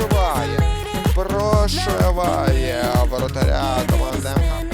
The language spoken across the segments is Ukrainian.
прошиває. Прошиває воротаря команди МХП.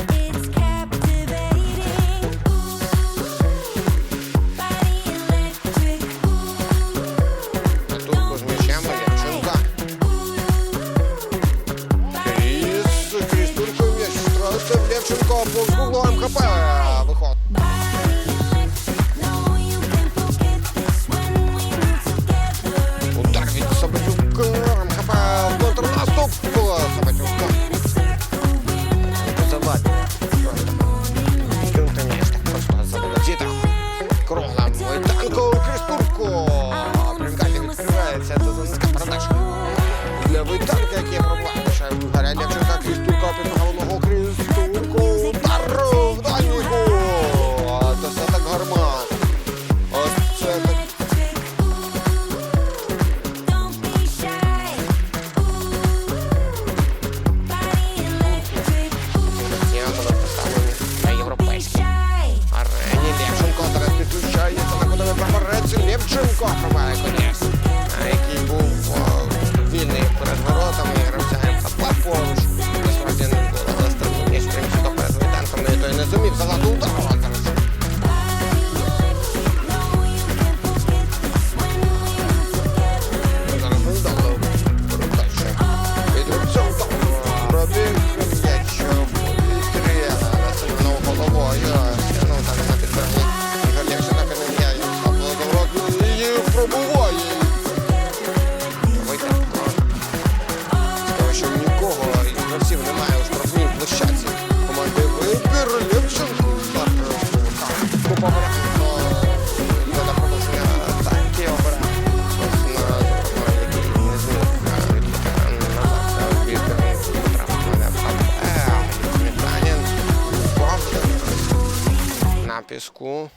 Піску.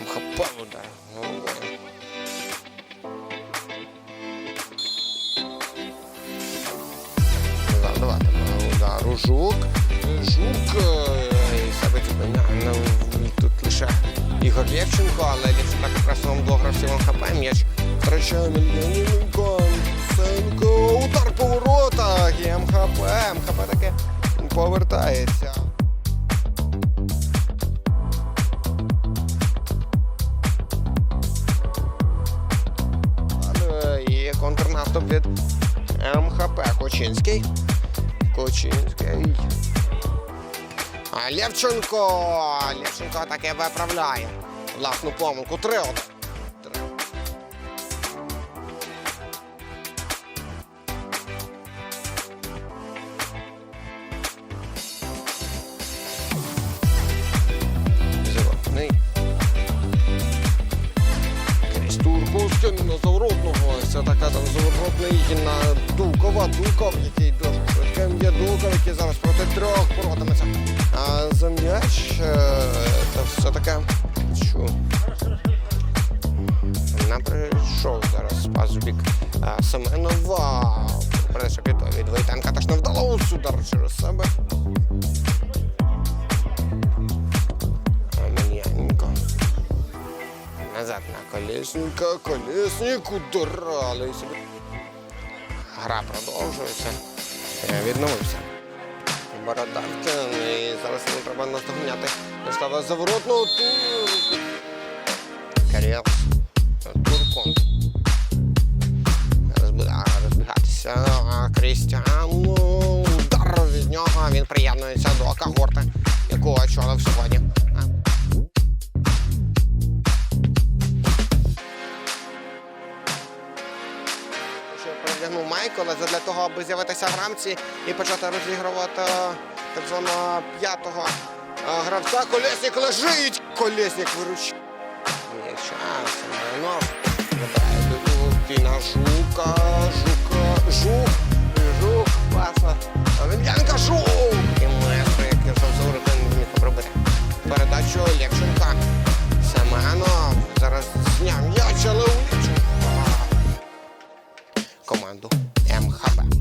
МХП удар головою. Завдавати удару жук. Жук і себе тут лише Ігор Лєвченко, але Лєвченко якраз вам двох гравців МХП. М'яч втрачає Мільяненко. Сенко. Удар по воротах. І МХП. МХП таки повертається. Від МХП Кочинський. Кочинський. А Левченко. Левченко таке виправляє. Власну помилку. Три от. Три. Зворотний. Крізь турку на заворотного. Це така там заворотний на Дулкова. Дулков, який дуже швидким є Дулков, який зараз проти трьох боротиметься. А за м'яч е, та все таке. Що? Не прийшов зараз пас в бік е, Семенова. Передача під від Войтенка теж не вдалося удар через себе. Назад на колесника, колесник ударали. Гра продовжується. Е, Відновився. Бородавкин. І зараз йому треба наздоганяти. Достава заворотну тур. Каріел. Туркон. Розбігатися Крістіан. Удар від нього. Він приєднується до когорти, яку очолив сьогодні. Майкола для того, аби з'явитися в рамці і почати розігрувати е, так званого п'ятого е, гравця. Колєснік лежить! Колєснік виручить. Є час, ну, майно. Кіна жука, жука, жук, жук, паса. Вів'янка жук! І ми як не завзорити, не зміг обробити. Передачу Лєвченка. Семенов. Зараз зняв м'яч, але у Лєвченка. Команду. em khóc ạ à.